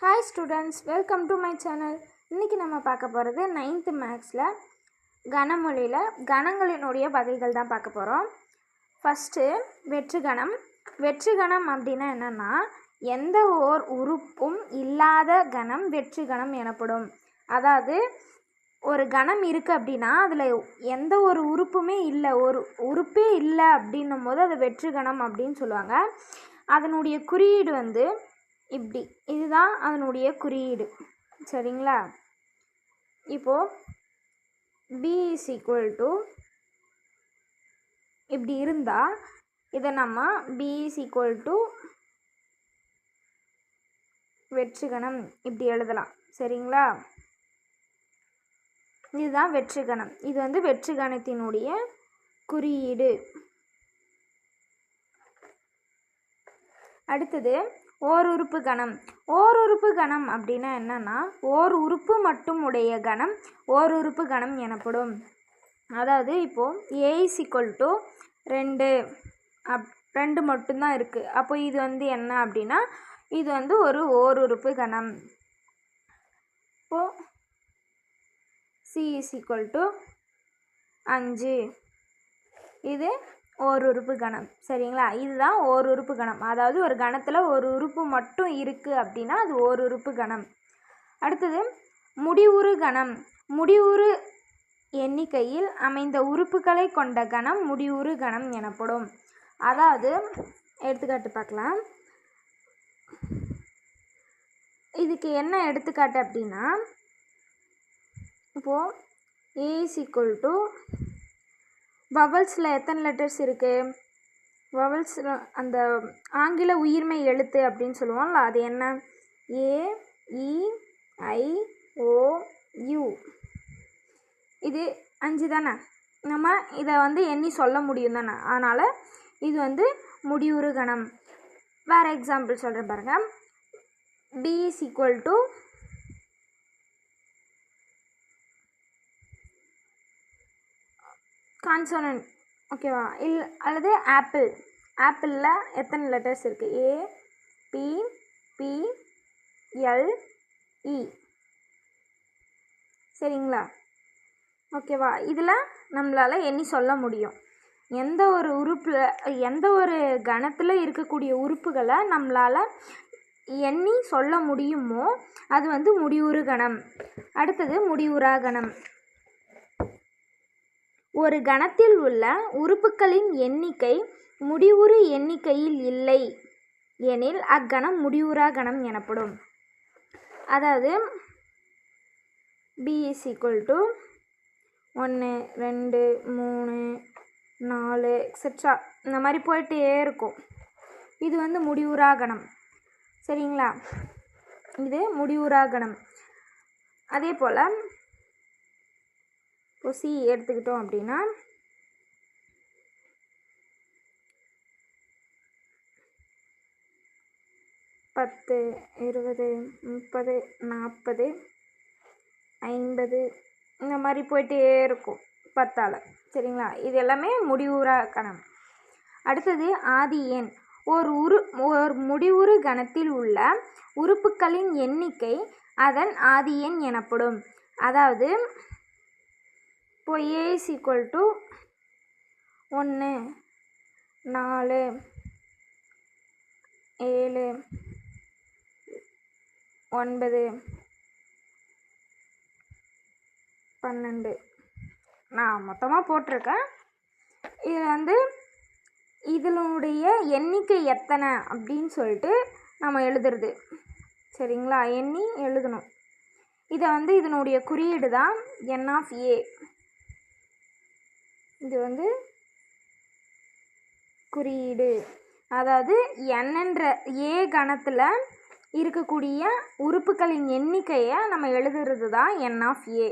Hi students welcome to my channel இன்றைக்கி நம்ம பார்க்க போகிறது நைன்த்து மேக்ஸில் கனமொழியில் கணங்களினுடைய வகைகள் தான் பார்க்க போகிறோம் ஃபஸ்ட்டு வெற்றுகணம் வெற்றுகணம் அப்படின்னா என்னென்னா எந்த ஓர் உறுப்பும் இல்லாத கணம் வெற்றுகணம் எனப்படும். அதாவது ஒரு கணம் இருக்குது அப்படின்னா அதில் எந்த ஒரு உறுப்புமே இல்லை. ஒரு உறுப்பே இல்லை அப்படின்னும் போது அது வெற்றுகணம் அப்படின்னு சொல்லுவாங்க. அதனுடைய குறியீடு வந்து இப்படி. இதுதான் அதனுடைய குறியீடு. சரிங்களா? இப்போது பி இஸ் ஈக்குவல் டு இப்படி இருந்தால் இதை நம்ம பி இஸ் ஈக்குவல் டு வெற்றுகணம் இப்படி எழுதலாம். சரிங்களா? இதுதான் வெற்றுகணம் இது வந்து வெற்றுகணத்தினுடைய குறியீடு. அடுத்தது ஓர் உறுப்பு கணம். ஓர் உறுப்பு கணம் அப்படின்னா என்னன்னா ஓர் உறுப்பு மட்டும் உடைய கணம் ஓர் உறுப்பு கணம் எனப்படும். அதாவது இப்போது ஏ ஈக்குவல் டு ரெண்டு. அப் ரெண்டு மட்டும்தான் இருக்குது அப்போ இது வந்து என்ன அப்படின்னா இது வந்து ஒரு ஓர் உறுப்பு கணம். இப்போது சி இஸ் ஈக்குவல் டு அஞ்சு. இது ஓர் உறுப்பு கணம். சரிங்களா? இதுதான் ஓர் உறுப்பு கணம். அதாவது ஒரு கணத்தில் ஒரு உறுப்பு மட்டும் இருக்குது அப்படின்னா அது ஓர் உறுப்பு கணம். அடுத்தது முடிவுறு கணம். முடிவுறு எண்ணிக்கையில் அமைந்த உறுப்புகளை கொண்ட கணம் முடிவுறு கணம் எனப்படும். அதாவது எடுத்துக்காட்டு பார்க்கலாம். இதுக்கு என்ன எடுத்துக்காட்டு அப்படின்னா இப்போது ஏ இஸ் ஈக்குவல் டு வவல்ஸில் எத்தனை லெட்டர்ஸ் இருக்குது வவல்ஸ் அந்த ஆங்கில உயிர்மை எழுத்து அப்படின்னு சொல்லுவோம்ல அது என்ன? A E I O U. இது அஞ்சு தானே? நம்ம இதை வந்து எண்ணி சொல்ல முடியும் தானே? அதனால் இது வந்து முடிவுறு கணம். வேறு எக்ஸாம்பிள் சொல்கிறேன் பாருங்கள் B is equal to consonant ஓகேவா இல் அல்லது ஆப்பிள் ஆப்பிளில் எத்தனை லெட்டர்ஸ் இருக்குது A P P L E சரிங்களா? ஓகேவா இதில் நம்மளால் எண்ணி சொல்ல முடியும். எந்த ஒரு உறுப்பில் எந்த ஒரு கணத்தில் இருக்கக்கூடிய உறுப்புகளை நம்மளால் எண்ணி சொல்ல முடியுமோ அது வந்து முடிவுறு கணம். அடுத்தது முடிவுறா கணம். ஒரு கணத்தில் உள்ள உறுப்புகளின் எண்ணிக்கை முடிவுறு எண்ணிக்கையில் இல்லை எனில் அக்கணம் முடிவுறா கணம் எனப்படும். அதாவது பி இஸ் ஈக்குவல் டு ஒன்று ரெண்டு மூணு நாலு எக்ஸட்ரா இந்த மாதிரி போயிட்டே இருக்கும். இது வந்து முடிவுறா கணம். சரிங்களா? இது முடிவுறா கணம். அதே போல் இப்போ சி எடுத்துக்கிட்டோம் அப்படின்னா பத்து இருபது முப்பது நாற்பது ஐம்பது இந்த மாதிரி போயிட்டே இருக்கும் பத்தால். சரிங்களா? இது எல்லாமே முடிவுற கணம். அடுத்தது ஆதி எண். ஒரு உரு ஒரு முடிவுறு கணத்தில் உள்ள உறுப்புகளின் எண்ணிக்கை அதன் ஆதி எண் எனப்படும். அதாவது இப்போ ஏ இஸ் ஈக்குவல் டு ஒன்று நாலு ஏழு ஒன்பது பன்னெண்டு. நான் மொத்தமாக போட்டிருக்கேன். இது வந்து இதனுடைய எண்ணிக்கை எத்தனை அப்படின்னு சொல்லிட்டு நம்ம எழுதுறது. சரிங்களா? எண்ணி எழுதணும். இதை வந்து இதனுடைய குறியீடு தான் என் ஆஃப் ஏ இது வந்து குறியீடு. அதாவது என்னன்ற ஏ கணத்தில் இருக்கக்கூடிய உறுப்புகளின் எண்ணிக்கையை நம்ம எழுதுறது தான் என் ஆஃப் ஏ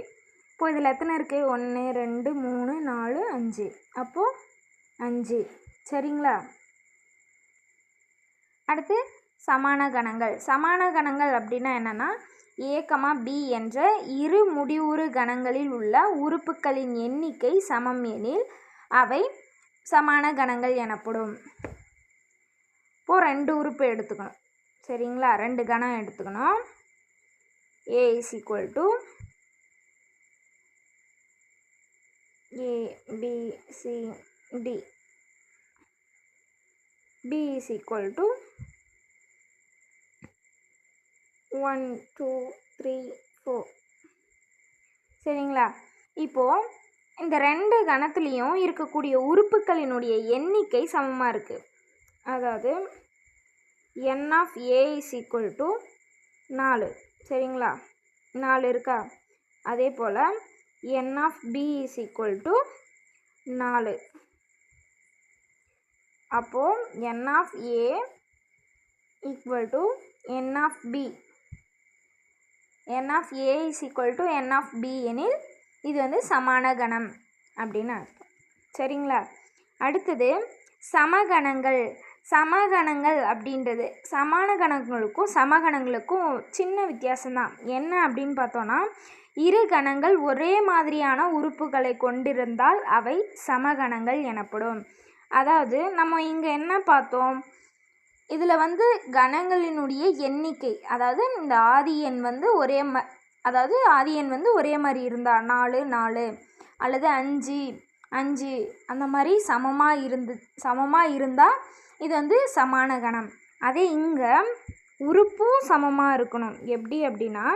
இப்போ இதில் எத்தனை இருக்குது ஒன்று ரெண்டு மூணு நாலு அஞ்சு. அப்போது அஞ்சு. சரிங்களா? அடுத்து சமான கணங்கள். சமான கணங்கள் அப்படின்னா என்னென்னா ஏ பி என்ற இரு முடிவுறு கணங்களில் உள்ள உறுப்புகளின் எண்ணிக்கை சமம் எனில் அவை சமான கணங்கள் எனப்படும். இப்போது ரெண்டு உறுப்பு எடுத்துக்கணும். சரிங்களா? ரெண்டு கணம் எடுத்துக்கணும். A is equal to A B C D B is equal to one two three four சரிங்களா? இப்போது இந்த ரெண்டு கணத்துலேயும் இருக்கக்கூடிய உறுப்புகளினுடைய எண்ணிக்கை சமமாக இருக்குது அதாவது N of A is equal to நாலு. சரிங்களா? நாலு இருக்கா? அதே போல் N of B is equal to நாலு. அப்போது N of A equal to N of B N of A is equal to N of B எனில் இது வந்து சமான கணம் அப்படின்னு அர்த்தம். சரிங்களா? அடுத்தது சமகணங்கள். சமகணங்கள் அப்படின்றது சமான கணங்களுக்கும் சமகணங்களுக்கும் சின்ன வித்தியாசம்தான். என்ன அப்படின்னு பார்த்தோன்னா இரு கணங்கள் ஒரே மாதிரியான உறுப்புகளை கொண்டிருந்தால் அவை சமகணங்கள் எனப்படும். அதாவது நம்ம இங்கே என்ன பார்த்தோம்? இதில் வந்து கணங்களினுடைய எண்ணிக்கை அதாவது இந்த ஆதி எண் வந்து ஒரே ம அதாவது ஆதி எண் வந்து ஒரே மாதிரி இருந்தால் நாலு நாலு அல்லது அஞ்சு அஞ்சு அந்த மாதிரி சமமாக இருந்து சமமாக இருந்தால் இது வந்து சமான கணம். அதே இங்கே உறுப்பும் சமமாக இருக்கணும். எப்படி அப்படின்னா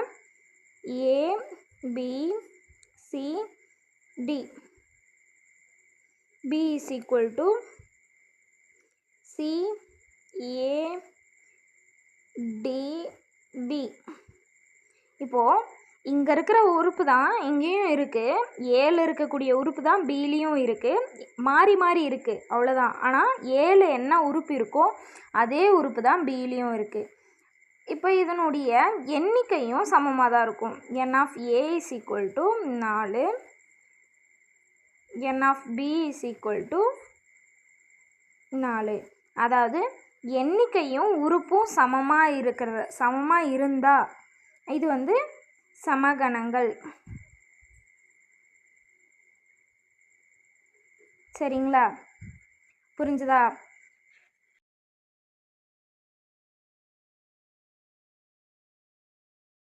A B C D. B is equal to C A D B இப்போது இங்கே இருக்கிற உறுப்பு தான் இங்கேயும் இருக்குது ஏழு இருக்கக்கூடிய உறுப்பு தான் பிலேயும் இருக்குது மாறி மாறி இருக்குது அவ்வளோதான் ஆனால் ஏழு என்ன உறுப்பு இருக்கோ அதே உறுப்பு தான் பிலேயும் இருக்குது இப்போ இதனுடைய எண்ணிக்கையும் சமமாக தான் இருக்கும். N of A is equal to நாலு N of B is equal to நாலு. அதாவது எண்ணிக்கையும் உறுப்பும் சமமாக இருக்கிற சமமாக இருந்தால் இது வந்து சமகணங்கள். சரிங்களா? புரிஞ்சுதா?